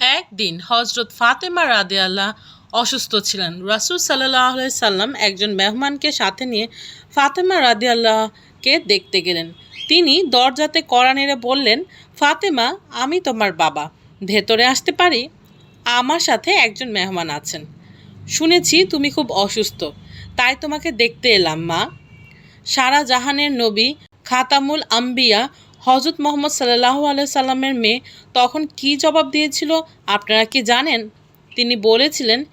একদিন হজরত ফাতেমা রাদে আল্লাহ অসুস্থ ছিলেন। রাসুল সাল্লাহ সাল্লাম একজন মেহমানকে সাথে নিয়ে ফাতেমা রাদে আল্লাহকে দেখতে গেলেন। তিনি দরজাতে কড়া নেড়ে বললেন, ফাতেমা, আমি তোমার বাবা। ভেতরে আসতে পারি? আমার সাথে একজন মেহমান আছেন। শুনেছি তুমি খুব অসুস্থ। তাই তোমাকে দেখতে এলাম, মা। সারা জাহানের নবী খাতামুল আম্বিয়া হজরত মোহাম্মদ সাল্লাহ সাল্লামের মেয়ে তখন কি জবাব দিয়েছিল আপনারা কি জানেন? তিনি বলেছিলেন,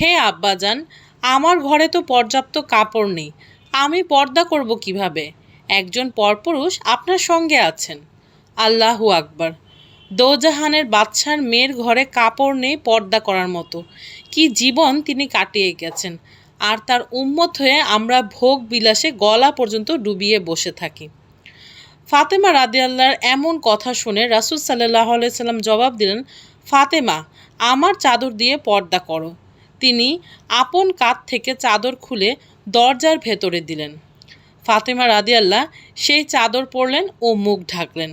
হে আব্বাজান, আমার ঘরে তো পর্যাপ্ত কাপড় নেই। আমি পর্দা করব কীভাবে? একজন পরপুরুষ আপনার সঙ্গে আছেন। আল্লাহু আকবার। দোজাহানের বাদশার মেয়ের ঘরে কাপড় নেই পর্দা করার মতো। কি জীবন তিনি কাটিয়ে গেছেন। আর তার উম্মত হয়ে আমরা ভোগ বিলাসে গলা পর্যন্ত ডুবিয়ে বসে থাকি। ফাতেমা রাদিয়াল্লাহর এমন কথা শুনে রাসুল সাল্লাহ সাল্লাম জবাব দিলেন, ফাতেমা, আমার চাদর দিয়ে পর্দা করো। তিনি আপন কাত থেকে চাদর খুলে দরজার ভেতরে দিলেন। ফাতেমা রাদিয়াল্লাহ সেই চাদর পরলেন ও মুখ ঢাকলেন।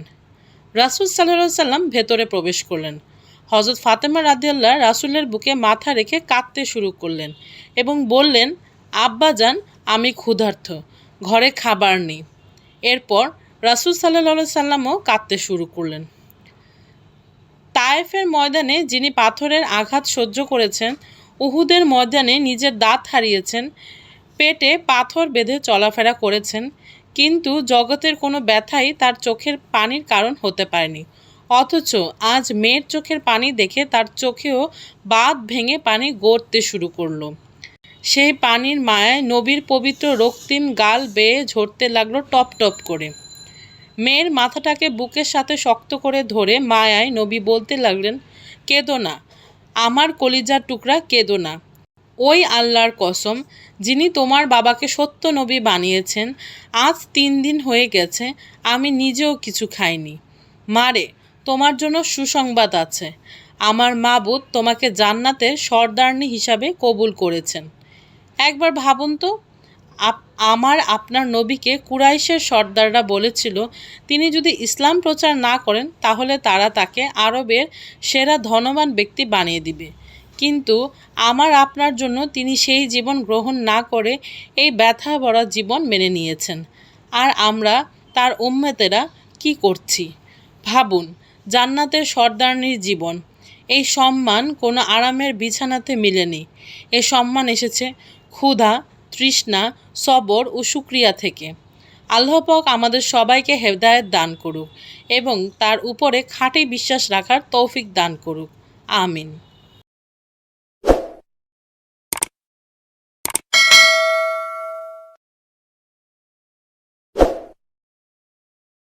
রাসুল সাল্লাহ সাল্লাম ভেতরে প্রবেশ করলেন। হজরত ফাতেমা রাদিয়াল্লাহ রাসুলের বুকে মাথা রেখে কাঁদতে শুরু করলেন এবং বললেন, আব্বা যান আমি ক্ষুধার্থ ঘরে খাবার নেই। এরপর রাসুল সাল্লাহ সাল্লামও কাঁদতে শুরু করলেন। তায়েফের ময়দানে যিনি পাথরের আঘাত সহ্য করেছেন, উহুদের ময়দানে নিজের দাঁত হারিয়েছেন, পেটে পাথর বেঁধে চলাফেরা করেছেন, কিন্তু জগতের কোনো ব্যথাই তার চোখের পানির কারণ হতে পারেনি। অথচ আজ মেয়ের চোখের পানি দেখে তার চোখেও বাঁধ ভেঙে পানি গড়তে শুরু করল। সেই পানির মায়ায় নবীর পবিত্র রক্তিম গাল বেয়ে ঝরতে লাগল টপ টপ করে। মেয়ের মাথাটাকে বুকের সাথে শক্ত করে ধরে মায়ায় নবী বলতে লাগলেন, কেঁদো না, আমার কলিজার টুকরা কেঁদো না। ওই আল্লাহর কসম, যিনি তোমার বাবাকে সত্য নবী বানিয়েছেন, আজ তিন দিন হয়ে গেছে, আমি নিজেও কিছু খাইনি। মারে তোমার জন্য সুসংবাদ আছে। আমার মাবুদ তোমাকে জান্নাতে সর্দারনি হিসাবে কবুল করেছেন। একবার ভাবুন তো আমার আপনার নবীকে কুরাইশের সর্দাররা বলেছিল, তিনি যদি ইসলাম প্রচার না করেন, তাহলে তারা তাকে আরবের সেরা ধনবান ব্যক্তি বানিয়ে দিবে। কিন্তু আমার আপনার জন্য তিনি সেই জীবন গ্রহণ না করে এই ব্যথা ভরা জীবন মেনে নিয়েছেন। আর আমরা, তার উম্মেতেরা, কি করছি? ভাবুন, জান্নাতের সর্দারনির জীবন। এই সম্মান কোনো আরামের বিছানাতে মিলেনি। এ সম্মান এসেছে ক্ষুধা তৃষ্ণা, সবর ও সুক্রিয়া থেকে। আল্লাহপক আমাদের সবাইকে হেদায়ত দান করুক এবং তার উপরে খাঁটি বিশ্বাস রাখার তৌফিক দান করুক। আমিন।